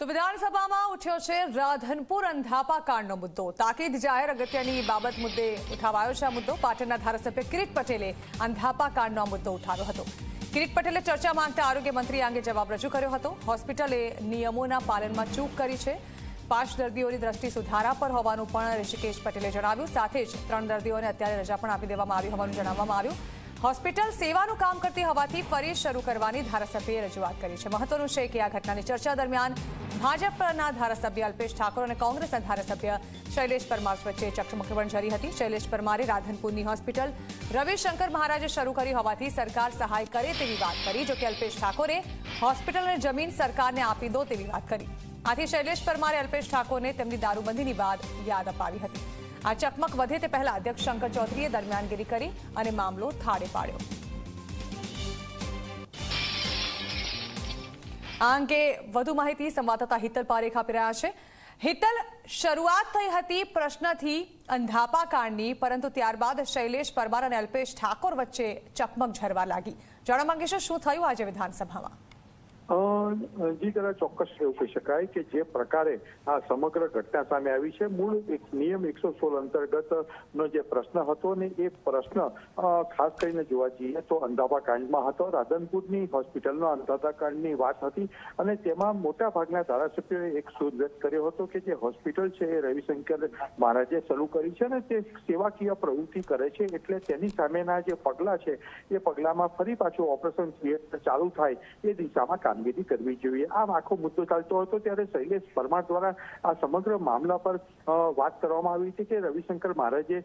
તો વિધાનસભામાં ઉઠ્યો છે રાધનપુર અંધાપા કાંડનો મુદ્દો. તાકીદ જાહેર અગત્યની બાબત મુદ્દે ઉઠાવાયો છે આ મુદ્દો. પાટણના ધારાસભ્ય કિરીટ પટેલે અંધાપા કાંડનો આ મુદ્દો ઉઠાવ્યો હતો. કિરીટ પટેલે ચર્ચા માંગતા આરોગ્ય મંત્રી અંગે જવાબ રજૂ કર્યો હતો. હોસ્પિટલે નિયમોના પાલનમાં ચૂક કરી છે. પાંચ દર્દીઓની દ્રષ્ટિ સુધારા પર હોવાનું પણ ઋષિકેશ પટેલે જણાવ્યું. સાથે જ ત્રણ દર્દીઓને અત્યારે રજા પણ આપી દેવામાં આવી હોવાનું જણાવવામાં આવ્યું. હોસ્પિટલ સેવાનું કામ કરતી હોવાથી ફરી શરૂ કરવાની ધારાસભ્યએ રજૂઆત કરી છે. મહત્વનું છે કે આ ઘટનાની ચર્ચા દરમિયાન ભાજપના ધારાસભ્ય અલ્પેશ ઠાકોર અને કોંગ્રેસના ધારાસભ્ય શૈલેષ પરમાર વચ્ચે ચકમક પણ જરી હતી. શૈલેષ પરમારે રાધનપુરની હોસ્પિટલ રવિશંકર મહારાજે શરૂ કરી હોવાથી સરકાર સહાય કરે તેવી વાત કરી, જોકે અલ્પેશ ઠાકોરે હોસ્પિટલ અને જમીન સરકારને આપી દો તેવી વાત કરી. આથી શૈલેષ પરમારે અલ્પેશ ઠાકોરને તેમની દારૂબંધીની વાત યાદ અપાવી હતી. આ ચકમક વધે તે પહેલા અધ્યક્ષ શંકર ચૌધરીએ દરમિયાનગીરી કરી અને મામલો થાળે પાડ્યો. આ અંગે વધુ માહિતી સંવાદદાતા હિતલ પારેખ આપી રહ્યા છે. હિતલ, શરૂઆત થઈ હતી પ્રશ્નથી અંધાપા કાંડની પરંતુ ત્યારબાદ શૈલેષ પરમાર અને અલ્પેશ ઠાકોર વચ્ચે ચકમક ઝરવા લાગી. જાણવા માંગે છે શું થયું આજે વિધાનસભામાં? જી, જરા ચોક્કસ એવું કહી શકાય કે જે પ્રકારે આ સમગ્ર ઘટના સામે આવી છે. મૂળ એક નિયમ એકસો સોળ અંતર્ગત નો જે પ્રશ્ન હતો ને એ પ્રશ્ન ખાસ કરીને જોવા જઈએ તો અંધાપા કાંડમાં હતો. રાધનપુરની હોસ્પિટલનો અંધાપા કાંડની વાત હતી અને તેમાં મોટા ભાગના ધારાસભ્યોએ એક શોધ વ્યક્ત કર્યો હતો કે જે હોસ્પિટલ છે એ રવિશંકર મહારાજે શરૂ કરી છે ને તે સેવાકીય પ્રવૃત્તિ કરે છે એટલે તેની સામેના જે પગલાં છે એ પગલામાં ફરી પાછું ઓપરેશન થિયેટર ચાલુ થાય એ દિશામાં કામગીરી કરવી જોઈએ. આ આખો મુદ્દો ચાલતો હતો ત્યારે શૈલેષ પરમાર દ્વારા આ સમગ્ર મામલા પર વાત કરવામાં આવી છે કે રવિશંકર મહારાજે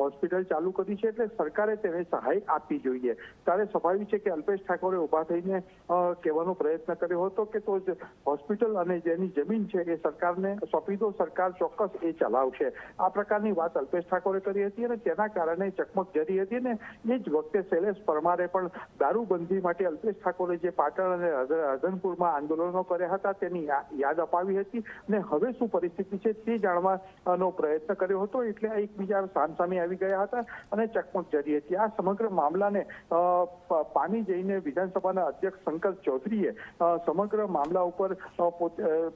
હોસ્પિટલ ચાલુ કરી છે એટલે સરકારે તેને સહાય આપવી જોઈએ. ત્યારે સ્વાભાવિક છે કે અલ્પેશ ઠાકોરે ઊભા થઈને કહેવાનો પ્રયત્ન કર્યો હતો કે તો હોસ્પિટલ અને જેની જમીન છે એ સરકારને સોંપી દો, સરકાર ચોક્કસ એ ચલાવશે. આ પ્રકારની વાત અલ્પેશ ઠાકોરે કરી હતી અને તેના કારણે ચકમક જરી હતી ને એ જ વખતે શૈલેષ પરમારે પણ દારૂબંધી માટે અલ્પેશ ઠાકોરે જે પાટણ અને રાધનપુરમાં આંદોલનો કર્યા હતા, તેની યાદ અપાવી હતી અને હવે શું પરિસ્થિતિ છે તે જાણવાનો પ્રયત્ન કર્યો હતો, એટલે એકબીજા સામસામે આવી ગયા હતા અને ચકમક જરી હતી. આ સમગ્ર મામલાને પાણી જઈને વિધાનસભાના અધ્યક્ષ શંકર ચૌધરીએ સમગ્ર મામલા ઉપર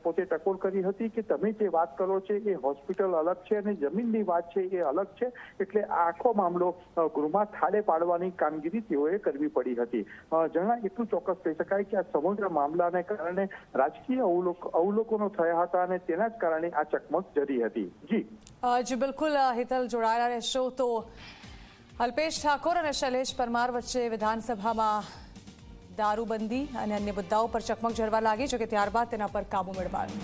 પોતે ટકોર કરી હતી કે તમે જે વાત કરો છો એ હોસ્પિટલ અલગ છે અને જમીનની વાત છે એ અલગ છે, એટલે આખો મામલો ગૃહમાં થાળે પાડવાની કામગીરી તેઓએ કરવી પડી હતી. જણા એટલું ચોક્કસ કહી શકાય કે આ સમગ્ર મામલાને કારણે રાજકીય અવલોક- અવલોકનો થયા હતા અને તેના જ કારણે આ ચકમક જરી હતી. જી. જી, બિલકુલ હિતલ જોડાયેલા રહેશો તો અલ્પેશ ઠાકોર અને શૈલેષ પરમાર વચ્ચે વિધાનસભામાં દારૂબંધી અને અન્ય મુદ્દાઓ પર ચકમક ઝરવા લાગી, જોકે ત્યારબાદ તેના પર કાબુ મેળવાયો.